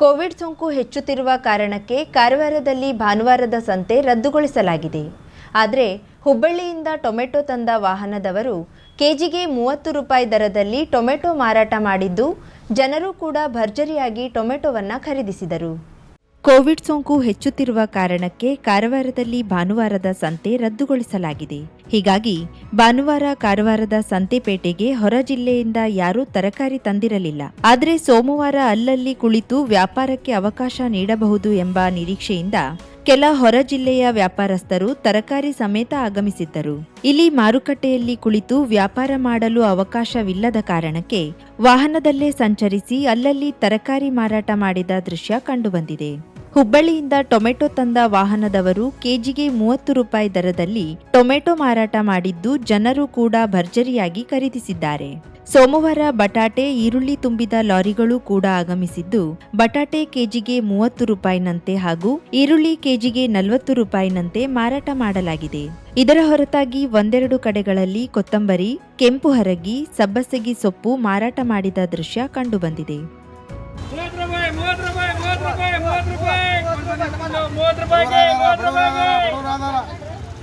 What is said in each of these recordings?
Covid ಸೋಂಕು ಹೆಚ್ಚುತ್ತಿರುವ ಕಾರಣಕ್ಕೆ ಕಾರವಾರದಲ್ಲಿ ಭಾನುವಾರದ ಸಂತೆ ರದ್ದುಗೊಳಿಸಲಾಗಿದೆ. ಆದರೆ ಹುಬ್ಬಳ್ಳಿಯಿಂದ ಟೊಮೆಟೊ ತಂದ ವಾಹನದವರು ಕೆಜಿಗೆ ಮೂವತ್ತು ರೂಪಾಯಿ ದರದಲ್ಲಿ ಟೊಮೆಟೊ ಮಾರಾಟ ಮಾಡಿದ್ದು ಜನರು ಕೂಡ ಭರ್ಜರಿಯಾಗಿ ಟೊಮೆಟೊವನ್ನು ಖರೀದಿಸಿದರು. ಕೋವಿಡ್ ಸೋಂಕು ಹೆಚ್ಚುತ್ತಿರುವ ಕಾರಣಕ್ಕೆ ಕಾರವಾರದಲ್ಲಿ ಭಾನುವಾರದ ಸಂತೆ ರದ್ದುಗೊಳಿಸಲಾಗಿದೆ. ಹೀಗಾಗಿ ಭಾನುವಾರ ಕಾರವಾರದ ಸಂತೆಪೇಟೆಗೆ ಹೊರ ಜಿಲ್ಲೆಯಿಂದ ಯಾರೂ ತರಕಾರಿ ತಂದಿರಲಿಲ್ಲ. ಆದರೆ ಸೋಮವಾರ ಅಲ್ಲಲ್ಲಿ ಕುಳಿತು ವ್ಯಾಪಾರಕ್ಕೆ ಅವಕಾಶ ನೀಡಬಹುದು ಎಂಬ ನಿರೀಕ್ಷೆಯಿಂದ ಕೆಲ ಹೊರ ಜಿಲ್ಲೆಯ ವ್ಯಾಪಾರಸ್ಥರು ತರಕಾರಿ ಸಮೇತ ಆಗಮಿಸಿದ್ದರು. ಇಲ್ಲಿ ಮಾರುಕಟ್ಟೆಯಲ್ಲಿ ಕುಳಿತು ವ್ಯಾಪಾರ ಮಾಡಲು ಅವಕಾಶವಿಲ್ಲದ ಕಾರಣಕ್ಕೆ ವಾಹನದಲ್ಲೇ ಸಂಚರಿಸಿ ಅಲ್ಲಲ್ಲಿ ತರಕಾರಿ ಮಾರಾಟ ಮಾಡಿದ ದೃಶ್ಯ ಕಂಡುಬಂದಿದೆ. ಹುಬ್ಬಳ್ಳಿಯಿಂದ ಟೊಮೆಟೊ ತಂದ ವಾಹನದವರು ಕೆಜಿಗೆ ಮೂವತ್ತು ರೂಪಾಯಿ ದರದಲ್ಲಿ ಟೊಮೆಟೊ ಮಾರಾಟ ಮಾಡಿದ್ದು ಜನರು ಕೂಡ ಭರ್ಜರಿಯಾಗಿ ಖರೀದಿಸಿದ್ದಾರೆ. ಸೋಮವಾರ ಬಟಾಟೆ, ಈರುಳ್ಳಿ ತುಂಬಿದ ಲಾರಿಗಳು ಕೂಡ ಆಗಮಿಸಿದ್ದು, ಬಟಾಟೆ ಕೆಜಿಗೆ ಮೂವತ್ತು ರೂಪಾಯಿನಂತೆ ಹಾಗೂ ಈರುಳ್ಳಿ ಕೆಜಿಗೆ ನಲವತ್ತು ರೂಪಾಯಿನಂತೆ ಮಾರಾಟ ಮಾಡಲಾಗಿದೆ. ಇದರ ಹೊರತಾಗಿ ಒಂದೆರಡು ಕಡೆಗಳಲ್ಲಿ ಕೊತ್ತಂಬರಿ, ಕೆಂಪು ಹರಗಿ, ಸಬ್ಬಸಗಿ ಸೊಪ್ಪು ಮಾರಾಟ ಮಾಡಿದ ದೃಶ್ಯ ಕಂಡುಬಂದಿದೆ. ಮೂವತ್ತು ರೂಪಾಯಿಗೆ ಮೂವತ್ತು ರೂಪಾಯಿಗೆ.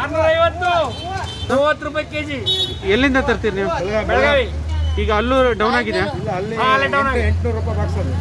ಆರ್ನೂರ ಐವತ್ತು ಮೂವತ್ತು ರೂಪಾಯಿ ಕೆಜಿ. ಎಲ್ಲಿಂದ ತರ್ತೀರಿ ನೀವು? ಬೆಳಗಾವಿ. ಈಗ ಅಲ್ಲೂ ಡೌನ್ ಆಗಿದೆ. ಅಲ್ಲ ಒಂದ್ ಆಗಿದೆ. ಎಂಟ್ನೂರು ರೂಪಾಯಿ ಬಾಕ್ಸ್ ಅದು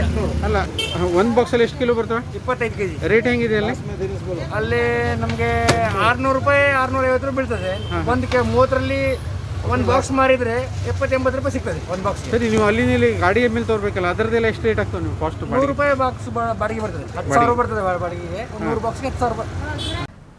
ಎಂಟ್ನೂರು. ಅಲ್ಲ ಒಂದು ಬಾಕ್ಸಲ್ಲಿ ಎಷ್ಟು ಕಿಲೋ ಬರ್ತವೆ? ಇಪ್ಪತ್ತೈದು ಕೆಜಿ. ರೇಟ್ ಹೆಂಗಿದೆ ಅಲ್ಲಿ? ಅಲ್ಲಿ ನಮಗೆ ಆರ್ನೂರು ರೂಪಾಯಿ ಆರ್ನೂರ ಐವತ್ತು ರೂಪಾಯಿ ಬೀಳ್ತದೆ. ಒಂದು ಕೆ ಮೂವತ್ತರಲ್ಲಿ ಒಂದು ಬಾಕ್ಸ್ ಮಾರಿದ್ರೆ ಎಪ್ಪತ್ತು ಎಂಬತ್ತು ರೂಪಾಯಿ ಸಿಗ್ತದೆ ಒಂದು ಬಾಕ್ಸ್ ಸರಿ ನೀವು ಅಲ್ಲಿ ಇಲ್ಲಿ ಗಾಡಿ ಮೇಲೆ ತೋರ್ಬೇಕಲ್ಲ ಅದರದ್ದೆಲ್ಲ ಎಷ್ಟು ರೇಟ್ ಆಗ್ತದೆ ನೀವು ಕಾಸ್ಟ್ ನೂರು ರೂಪಾಯಿ ಬಾಕ್ಸ್ ಬಾಡಿಗೆ ಬರ್ತದೆ ಹತ್ತು ಸಾವಿರ ಬರ್ತದೆ ಬಾಡಿಗೆಗೆ ಒಂದು ನೂರು ಬಾಕ್ಸ್ಗೆ ಹತ್ತು ಸಾವಿರ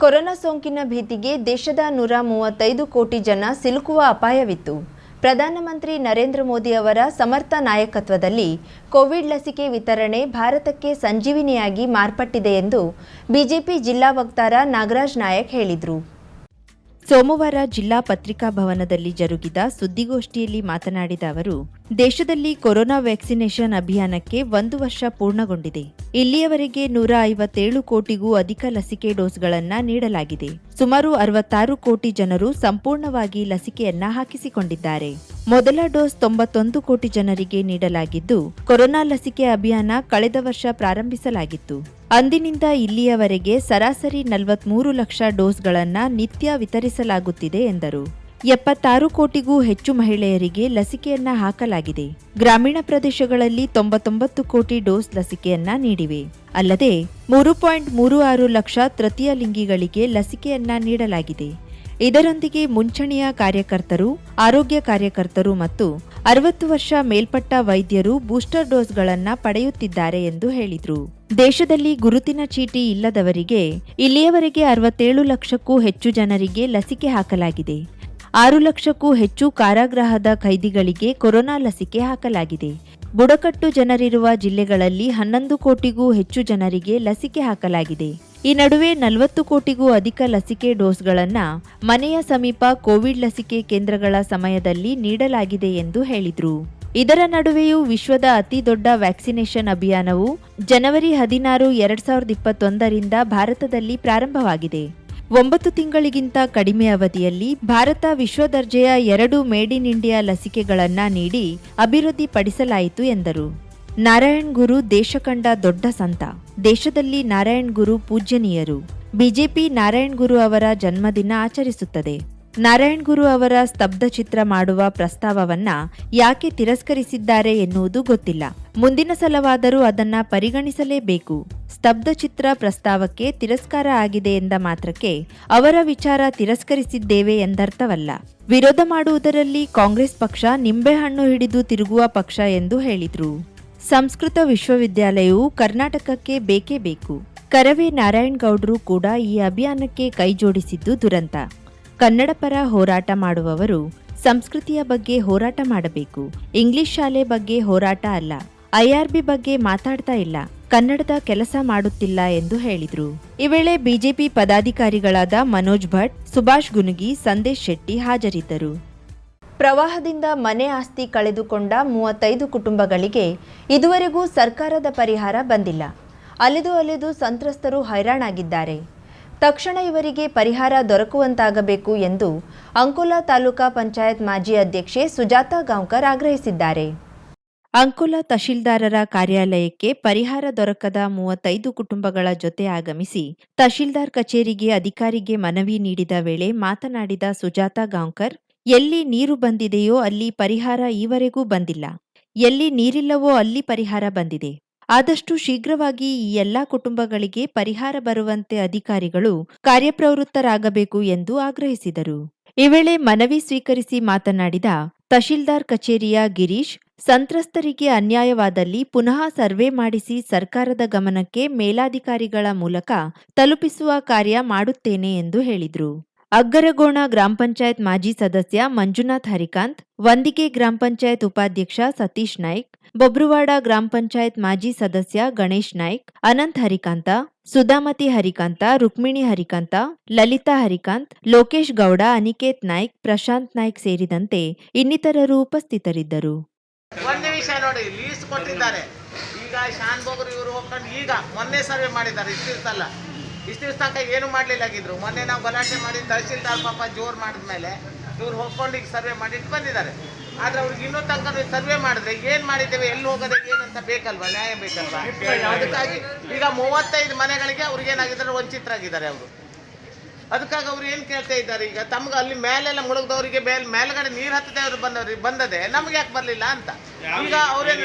ಕೊರೋನಾ ಸೋಂಕಿನ ಭೀತಿಗೆ ದೇಶದ ನೂರ ಮೂವತ್ತೈದು ಕೋಟಿ ಜನ ಸಿಲುಕುವ ಅಪಾಯವಿತ್ತು. ಪ್ರಧಾನಮಂತ್ರಿ ನರೇಂದ್ರ ಮೋದಿ ಅವರ ಸಮರ್ಥ ನಾಯಕತ್ವದಲ್ಲಿ ಕೋವಿಡ್ ಲಸಿಕೆ ವಿತರಣೆ ಭಾರತಕ್ಕೆ ಸಂಜೀವಿನಿಯಾಗಿ ಮಾರ್ಪಟ್ಟಿದೆ ಎಂದು ಬಿಜೆಪಿ ಜಿಲ್ಲಾ ವಕ್ತಾರ ನಾಗರಾಜ್ ನಾಯಕ್ ಹೇಳಿದರು. ಸೋಮವಾರ ಜಿಲ್ಲಾ ಪತ್ರಿಕಾ ಭವನದಲ್ಲಿ ಜರುಗಿದ ಸುದ್ದಿಗೋಷ್ಠಿಯಲ್ಲಿ ಮಾತನಾಡಿದ ಅವರು, ದೇಶದಲ್ಲಿ ಕೊರೋನಾ ವ್ಯಾಕ್ಸಿನೇಷನ್ ಅಭಿಯಾನಕ್ಕೆ ಒಂದು ವರ್ಷ ಪೂರ್ಣಗೊಂಡಿದೆ. ಇಲ್ಲಿಯವರೆಗೆ ನೂರ ಐವತ್ತೇಳು ಕೋಟಿಗೂ ಅಧಿಕ ಲಸಿಕೆ ಡೋಸ್ಗಳನ್ನ ನೀಡಲಾಗಿದೆ. ಸುಮಾರು ಅರವತ್ತಾರು ಕೋಟಿ ಜನರು ಸಂಪೂರ್ಣವಾಗಿ ಲಸಿಕೆಯನ್ನ ಹಾಕಿಸಿಕೊಂಡಿದ್ದಾರೆ. ಮೊದಲ ಡೋಸ್ ತೊಂಬತ್ತೊಂದು ಕೋಟಿ ಜನರಿಗೆ ನೀಡಲಾಗಿದ್ದು, ಕೊರೋನಾ ಲಸಿಕೆ ಅಭಿಯಾನ ಕಳೆದ ವರ್ಷ ಪ್ರಾರಂಭಿಸಲಾಗಿತ್ತು. ಅಂದಿನಿಂದ ಇಲ್ಲಿಯವರೆಗೆ ಸರಾಸರಿ ನಲವತ್ಮೂರು ಲಕ್ಷ ಡೋಸ್ಗಳನ್ನು ನಿತ್ಯ ವಿತರಿಸಲಾಗುತ್ತಿದೆ ಎಂದರು. ಎಪ್ಪತ್ತಾರು ಕೋಟಿಗೂ ಹೆಚ್ಚು ಮಹಿಳೆಯರಿಗೆ ಲಸಿಕೆಯನ್ನ ಹಾಕಲಾಗಿದೆ. ಗ್ರಾಮೀಣ ಪ್ರದೇಶಗಳಲ್ಲಿ ತೊಂಬತ್ತೊಂಬತ್ತು ಕೋಟಿ ಡೋಸ್ ಲಸಿಕೆಯನ್ನ ನೀಡಿವೆ. ಅಲ್ಲದೆ, ಮೂರು ಪಾಯಿಂಟ್ ಮೂರು ಆರು ಲಕ್ಷ ತೃತೀಯ ಲಿಂಗಿಗಳಿಗೆ ಲಸಿಕೆಯನ್ನ ನೀಡಲಾಗಿದೆ. ಇದರೊಂದಿಗೆ ಮುಂಚಣಿಯ ಕಾರ್ಯಕರ್ತರು, ಆರೋಗ್ಯ ಕಾರ್ಯಕರ್ತರು ಮತ್ತು ಅರವತ್ತು ವರ್ಷ ಮೇಲ್ಪಟ್ಟ ವೈದ್ಯರು ಬೂಸ್ಟರ್ ಡೋಸ್ಗಳನ್ನು ಪಡೆಯುತ್ತಿದ್ದಾರೆ ಎಂದು ಹೇಳಿದರು. ದೇಶದಲ್ಲಿ ಗುರುತಿನ ಚೀಟಿ ಇಲ್ಲದವರಿಗೆ, ಇಲ್ಲಿಯವರೆಗೆ ಅರವತ್ತೇಳು ಲಕ್ಷಕ್ಕೂ ಹೆಚ್ಚು ಜನರಿಗೆ ಲಸಿಕೆ ಹಾಕಲಾಗಿದೆ. ಆರು ಲಕ್ಷಕ್ಕೂ ಹೆಚ್ಚು ಕಾರಾಗೃಹದ ಖೈದಿಗಳಿಗೆ ಕೊರೋನಾ ಲಸಿಕೆ ಹಾಕಲಾಗಿದೆ. ಬುಡಕಟ್ಟು ಜನರಿರುವ ಜಿಲ್ಲೆಗಳಲ್ಲಿ ಹನ್ನೊಂದು ಕೋಟಿಗೂ ಹೆಚ್ಚು ಜನರಿಗೆ ಲಸಿಕೆ ಹಾಕಲಾಗಿದೆ. ಈ ನಡುವೆ ನಲವತ್ತು ಕೋಟಿಗೂ ಅಧಿಕ ಲಸಿಕೆ ಡೋಸ್ಗಳನ್ನು ಮನೆಯ ಸಮೀಪ ಕೋವಿಡ್ ಲಸಿಕೆ ಕೇಂದ್ರಗಳ ಸಮಯದಲ್ಲಿ ನೀಡಲಾಗಿದೆ ಎಂದು ಹೇಳಿದರು. ಇದರ ನಡುವೆಯೂ ವಿಶ್ವದ ಅತಿದೊಡ್ಡ ವ್ಯಾಕ್ಸಿನೇಷನ್ ಅಭಿಯಾನವು ಜನವರಿ ಹದಿನಾರು, ಎರಡ್ ಸಾವಿರದ ಇಪ್ಪತ್ತೊಂದರಿಂದ ಭಾರತದಲ್ಲಿ ಪ್ರಾರಂಭವಾಗಿದೆ. ಒಂಬತ್ತು ತಿಂಗಳಿಗಿಂತ ಕಡಿಮೆ ಅವಧಿಯಲ್ಲಿ ಭಾರತ ವಿಶ್ವ ದರ್ಜೆಯ ಎರಡು ಮೇಡ್ ಇನ್ ಇಂಡಿಯಾ ಲಸಿಕೆಗಳನ್ನು ನೀಡಿ ಅಭಿವೃದ್ಧಿಪಡಿಸಲಾಯಿತು ಎಂದರು. ನಾರಾಯಣ್ ಗುರು ದೇಶ ಕಂಡ ದೊಡ್ಡ ಸಂತ. ದೇಶದಲ್ಲಿ ನಾರಾಯಣ್ ಗುರು ಪೂಜ್ಯನೀಯರು. ಬಿಜೆಪಿ ನಾರಾಯಣ್ ಗುರು ಅವರ ಜನ್ಮದಿನ ಆಚರಿಸುತ್ತದೆ. ನಾರಾಯಣ್ ಗುರು ಅವರ ಸ್ತಬ್ಧ ಚಿತ್ರ ಮಾಡುವ ಪ್ರಸ್ತಾವವನ್ನ ಯಾಕೆ ತಿರಸ್ಕರಿಸಿದ್ದಾರೆ ಎನ್ನುವುದು ಗೊತ್ತಿಲ್ಲ. ಮುಂದಿನ ಸಲವಾದರೂ ಅದನ್ನ ಪರಿಗಣಿಸಲೇಬೇಕು. ಸ್ತಬ್ಧ ಚಿತ್ರ ಪ್ರಸ್ತಾವಕ್ಕೆ ತಿರಸ್ಕಾರ ಆಗಿದೆ ಎಂದ ಮಾತ್ರಕ್ಕೆ ಅವರ ವಿಚಾರ ತಿರಸ್ಕರಿಸಿದ್ದೇವೆ ಎಂದರ್ಥವಲ್ಲ. ವಿರೋಧ ಮಾಡುವುದರಲ್ಲಿ ಕಾಂಗ್ರೆಸ್ ಪಕ್ಷ ನಿಂಬೆಹಣ್ಣು ಹಿಡಿದು ತಿರುಗುವ ಪಕ್ಷ ಎಂದು ಹೇಳಿದ್ರು. ಸಂಸ್ಕೃತ ವಿಶ್ವವಿದ್ಯಾಲಯವು ಕರ್ನಾಟಕಕ್ಕೆ ಬೇಕೇ ಬೇಕು. ಕರವೇ ನಾರಾಯಣ್ ಗೌಡ್ರು ಕೂಡ ಈ ಅಭಿಯಾನಕ್ಕೆ ಕೈಜೋಡಿಸಿದ್ದು ದುರಂತ. ಕನ್ನಡ ಪರ ಹೋರಾಟ ಮಾಡುವವರು ಸಂಸ್ಕೃತಿಯ ಬಗ್ಗೆ ಹೋರಾಟ ಮಾಡಬೇಕು. ಇಂಗ್ಲಿಷ್ ಶಾಲೆ ಬಗ್ಗೆ ಹೋರಾಟ ಅಲ್ಲ. ಐಆರ್ಬಿ ಬಗ್ಗೆ ಮಾತಾಡ್ತಾ ಇಲ್ಲ. ಕನ್ನಡದ ಕೆಲಸ ಮಾಡುತ್ತಿಲ್ಲ ಎಂದು ಹೇಳಿದರು. ಈ ವೇಳೆ ಬಿಜೆಪಿ ಪದಾಧಿಕಾರಿಗಳಾದ ಮನೋಜ್ ಭಟ್, ಸುಭಾಷ್ ಗುನುಗಿ, ಸಂದೇಶ್ ಶೆಟ್ಟಿ ಹಾಜರಿದ್ದರು. ಪ್ರವಾಹದಿಂದ ಮನೆ ಆಸ್ತಿ ಕಳೆದುಕೊಂಡ ಮೂವತ್ತೈದು ಕುಟುಂಬಗಳಿಗೆ ಇದುವರೆಗೂ ಸರ್ಕಾರದ ಪರಿಹಾರ ಬಂದಿಲ್ಲ. ಅಲೆದು ಅಲೆದು ಸಂತ್ರಸ್ತರು ಹೈರಾಣಾಗಿದ್ದಾರೆ. ತಕ್ಷಣ ಇವರಿಗೆ ಪರಿಹಾರ ದೊರಕುವಂತಾಗಬೇಕು ಎಂದು ಅಂಕೋಲಾ ತಾಲೂಕಾ ಪಂಚಾಯತ್ ಮಾಜಿ ಅಧ್ಯಕ್ಷೆ ಸುಜಾತಾ ಗಾಂವ್ಕರ್ ಆಗ್ರಹಿಸಿದ್ದಾರೆ. ಅಂಕೋಲಾ ತಹಶೀಲ್ದಾರರ ಕಾರ್ಯಾಲಯಕ್ಕೆ ಪರಿಹಾರ ದೊರಕದ ಮೂವತ್ತೈದು ಕುಟುಂಬಗಳ ಜೊತೆ ಆಗಮಿಸಿ ತಹಶೀಲ್ದಾರ್ ಕಚೇರಿಗೆ ಅಧಿಕಾರಿಗೆ ಮನವಿ ನೀಡಿದ ವೇಳೆ ಮಾತನಾಡಿದ ಸುಜಾತಾ ಗಾಂವ್ಕರ್ ಎಲ್ಲಿ ನೀರು ಬಂದಿದೆಯೋ ಅಲ್ಲಿ ಪರಿಹಾರ ಈವರೆಗೂ ಬಂದಿಲ್ಲ. ಎಲ್ಲಿ ನೀರಿಲ್ಲವೋ ಅಲ್ಲಿ ಪರಿಹಾರ ಬಂದಿದೆ. ಆದಷ್ಟು ಶೀಘ್ರವಾಗಿ ಈ ಎಲ್ಲಾ ಕುಟುಂಬಗಳಿಗೆ ಪರಿಹಾರ ಬರುವಂತೆ ಅಧಿಕಾರಿಗಳು ಕಾರ್ಯಪ್ರವೃತ್ತರಾಗಬೇಕು ಎಂದು ಆಗ್ರಹಿಸಿದರು. ಈ ವೇಳೆ ಮನವಿ ಸ್ವೀಕರಿಸಿ ಮಾತನಾಡಿದ ತಹಶೀಲ್ದಾರ್ ಕಚೇರಿಯ ಗಿರೀಶ್, ಸಂತ್ರಸ್ತರಿಗೆ ಅನ್ಯಾಯವಾದಲ್ಲಿ ಪುನಃ ಸರ್ವೆ ಮಾಡಿಸಿ ಸರ್ಕಾರದ ಗಮನಕ್ಕೆ ಮೇಲಾಧಿಕಾರಿಗಳ ಮೂಲಕ ತಲುಪಿಸುವ ಕಾರ್ಯ ಮಾಡುತ್ತೇನೆ ಎಂದು ಹೇಳಿದರು. ಅಗ್ಗರಗೋಣ ಗ್ರಾಮ ಪಂಚಾಯತ್ ಮಾಜಿ ಸದಸ್ಯ ಮಂಜುನಾಥ್ ಹರಿಕಾಂತ್, ವಂದಿಕೆ ಗ್ರಾಮ ಪಂಚಾಯತ್ ಉಪಾಧ್ಯಕ್ಷ ಸತೀಶ್ ನಾಯ್ಕ್, ಬೊಬ್ರುವಾಡ ಗ್ರಾಮ ಪಂಚಾಯತ್ ಮಾಜಿ ಸದಸ್ಯ ಗಣೇಶ್ ನಾಯ್ಕ್, ಅನಂತ್ ಹರಿಕಾಂತ, ಸುಧಾಮತಿ ಹರಿಕಾಂತ, ರುಕ್ಮಿಣಿ ಹರಿಕಾಂತ, ಲಲಿತಾ ಹರಿಕಾಂತ್, ಲೋಕೇಶ್ ಗೌಡ, ಅನಿಕೇತ್ ನಾಯ್ಕ್, ಪ್ರಶಾಂತ್ ನಾಯ್ಕ್ ಸೇರಿದಂತೆ ಇನ್ನಿತರರು ಉಪಸ್ಥಿತರಿದ್ದರು. ವಿಷಯ ನೋಡಿ ಲೀಸ್ ಕೊಟ್ಟಿದ್ದಾರೆ. ಈಗ ಶಾನ್ ಇವರು ಹೋಗ್ಕೊಂಡು ಈಗ ಮೊನ್ನೆ ಸರ್ವೆ ಮಾಡಿದ್ದಾರೆ, ಇಷ್ಟಿರ್ತಲ್ಲ. ಇಷ್ಟು ದಿವಸ ತನಕ ಏನು ಮಾಡ್ಲಿಲ್ಲ ಆಗಿದ್ರು ಮೊನ್ನೆ ನಾವು ಗಲಾಟೆ ಮಾಡಿ ತಹಶೀಲ್ದಾರ್ ಪಾಪ ಜೋರು ಮಾಡಿದ್ಮೇಲೆ ಇವ್ರು ಹೋಗ್ಕೊಂಡು ಈಗ ಸರ್ವೆ ಮಾಡಿಟ್ಟು ಬಂದಿದ್ದಾರೆ ಆದ್ರೆ ಅವ್ರಿಗೆ ಇನ್ನೂ ತನಕ ಸರ್ವೆ ಮಾಡಿದ್ರೆ ಏನ್ ಮಾಡಿದ್ದೇವೆ ಎಲ್ಲಿ ಹೋಗೋದೇ ಏನಂತ ಬೇಕಲ್ವಾ ನ್ಯಾಯ ಬೇಕಲ್ವಾ ಅದಕ್ಕಾಗಿ ಈಗ ಮೂವತ್ತೈದು ಮನೆಗಳಿಗೆ ಅವ್ರಿಗೆ ಏನಾಗಿದ್ದಾರೆ ವಂಚಿತರಾಗಿದ್ದಾರೆ ಅವರು ಅದಕ್ಕಾಗಿ ಅವ್ರು ಏನ್ ಕೇಳ್ತಾ ಇದ್ದಾರೆ ಈಗ ತಮ್ಗೆ ಅಲ್ಲಿ ಮೇಲೆಲ್ಲ ಮುಳುಗ್ದವರಿಗೆ ಮೇಲ್ ಮೇಲ್ಗಡೆ ನೀರು ಹತ್ತದೆ ಅವ್ರು ಬಂದವ್ರಿಗೆ ಬಂದದೆ ನಮ್ಗೆ ಯಾಕೆ ಬರಲಿಲ್ಲ ಅಂತ ಈಗ ಅವ್ರೇನು